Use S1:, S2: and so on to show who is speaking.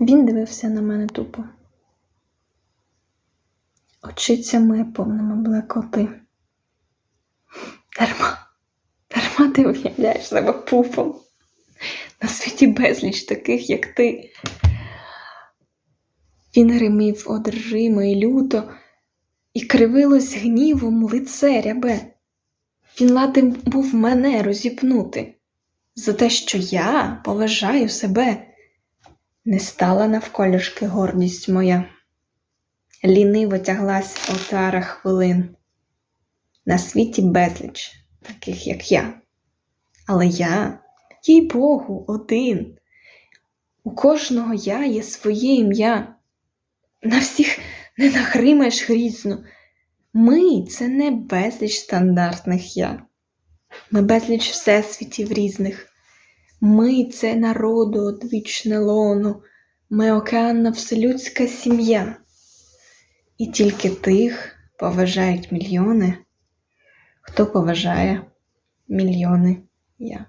S1: Він дивився на мене тупо. Очицями повними блекоти. Дарма, дарма ти уявляєш себе пупом. На світі безліч таких, як ти. Він гримів одержимо і люто, і кривилось гнівом лице рябе. Він ладен був мене розіпнути за те, що я поважаю себе. Не стала навколішки гордість моя. Ліниво тяглась отара хвилин. На світі безліч, таких як я. Але я, їй Богу, один. У кожного я є своє ім'я. На всіх не нахримаєш грізно. Ми це не безліч стандартних я. Ми безліч всесвітів різних. Ми це народу одвічне лоно, ми океанна вселюдська сім'я. І тільки тих поважають мільйони, хто поважає мільйони я.